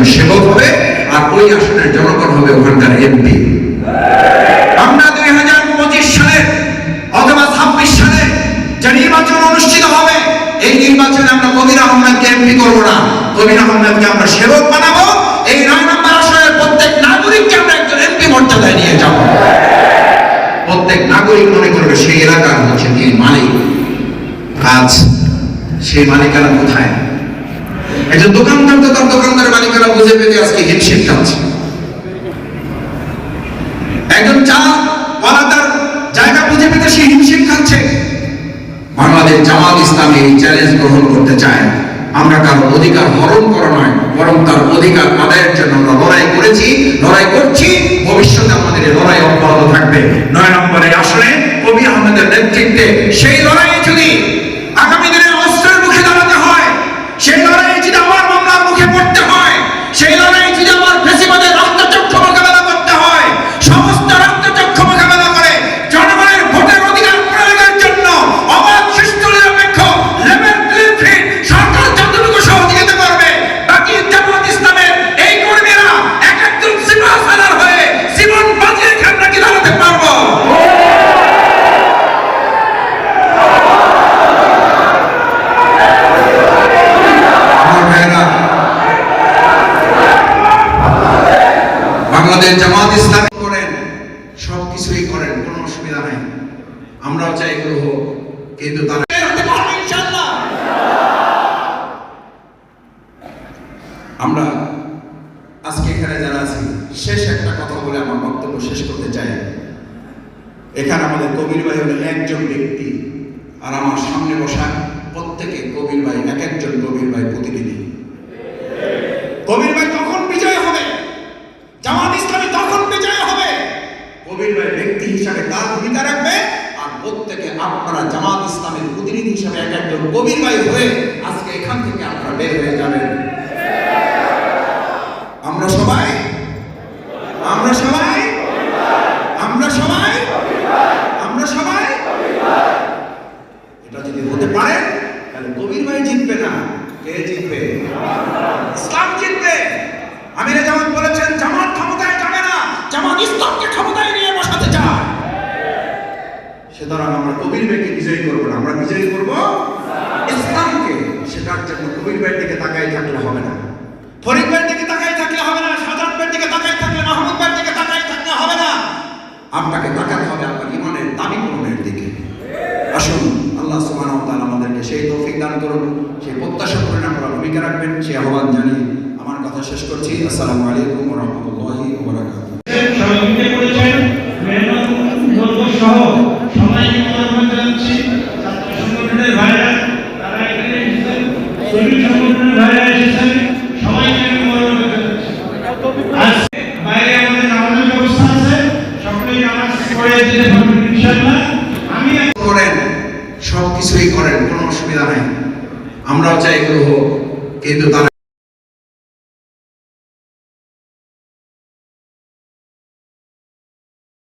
একজন সেবক হবে আর ওই আসনের জনগণ হবে ওখানকার এমপি আমরা দুই হাজার পঁচিশ সালে অথবা ছাব্বিশ সালে যে নির্বাচন অনুষ্ঠিত হবে, এই নির্বাচনে আমরা কবির আহমেদকে এমপি না। কবির আহমেদকে আমরা সেবক বানাবো। এই নয় নম্বর আসনের প্রত্যেক নাগরিককে আমরা একজন এমপি মর্যাদায় নিয়ে যাব। প্রত্যেক নাগরিক মনে করবে সেই এলাকার হচ্ছে তিনি মালিক। আজ সেই মালিকানা কোথায়? একজন দোকানদার তো তার দোকানদারের মালিকানা বুঝে পেতে আজকে হিমশিম খাচ্ছে একজন চা ওয়ালা তার জায়গা বুঝে পেতে সে হিমশিম খাচ্ছে। বাংলাদেশ জামাত ইসলামী এই চ্যালেঞ্জ গ্রহণ করতে চায়। আমরা কারও অধিকার হরণ করা নয়, বরং তার অধিকার আদায়ের জন্য আমরা লড়াই করেছি, লড়াই করছি। ভবিষ্যতে আমাদের লড়াই অব্যাহত থাকবে। নয় নম্বরে আসলে কবি আহমেদের নেতৃত্বে সেই লড়াই যদি বাংলাদেশ জামাত ইসলাম করেন সব কিছুই করেন কোনো অসুবিধা নাই। আমরাও চাই এগুলো হোক কিন্তু তারা। আমরা আজকে এখানে যারা আছি শেষ একটা কথা বলে আমার বক্তব্য শেষ করতে চাই। এখানে আমাদের কবির ভাই হলেন একজন ব্যক্তি আর আমার সামনে বসা প্রত্যেকে কবির ভাই এক একজন কবির ভাই প্রতিনিধি কবির ভাই তখন বিজয় হবে জামাত ইসলামী তখন বিজয় হবে কবির হিসাবে তার ভূমিকা রাখবে আর প্রত্যেকে আপনারা জামাত ইসলামের প্রতিনিধি হিসাবে এক একজন কবির ভাই হয়ে আজকে এখান থেকে আপনারা বের হয়ে যাবেন। আমরা সবাই? আমরা সবাই? আমরা সবাই? আমরা সবাই? এটা যদি হতে পারে, তাহলে কবির ভাই জিতবে না, কে জিতবে? ইসলাম জিতবে। আমির জামাত বলেছেন, জামাত ক্ষমতায় যাবে না, জামাত ইসলামকে ক্ষমতায় নিয়ে বসাতে চায় সুতরাং আমরা কবির ভাইকে বিজয়ী করব না। আমরা বিজয়ী করব ইসলামকে। সেটার জন্য কবির ভাইয়ের দিকে তাকাই থাকলে হবে না। ফরিদ ভাইয়ের দিকে তাকাই থাকলে হবে না। ভাইয়ের দিকে তাকাই থাকলে, মাহমুদ ভাইয়ের দিকে তাকাই থাকলে হবে না। আপনাকে তাকাতে হবে আপনার ইমানের দাবি পূরণের দিকে। আসুন, আল্লাহ আমাদেরকে সেই তৌফিক দান করুন, সেই প্রত্যাশা করেন আপনারা ভূমিকা রাখবেন, সেই আহ্বান জানিয়ে আমার কথা শেষ করছি। আসসালামু আলাইকুম ওয়া আমি করেন সব কিছুই করেন কোনো অসুবিধা নাই। আমরাও চাই এগুলো হোক কিন্তু তারা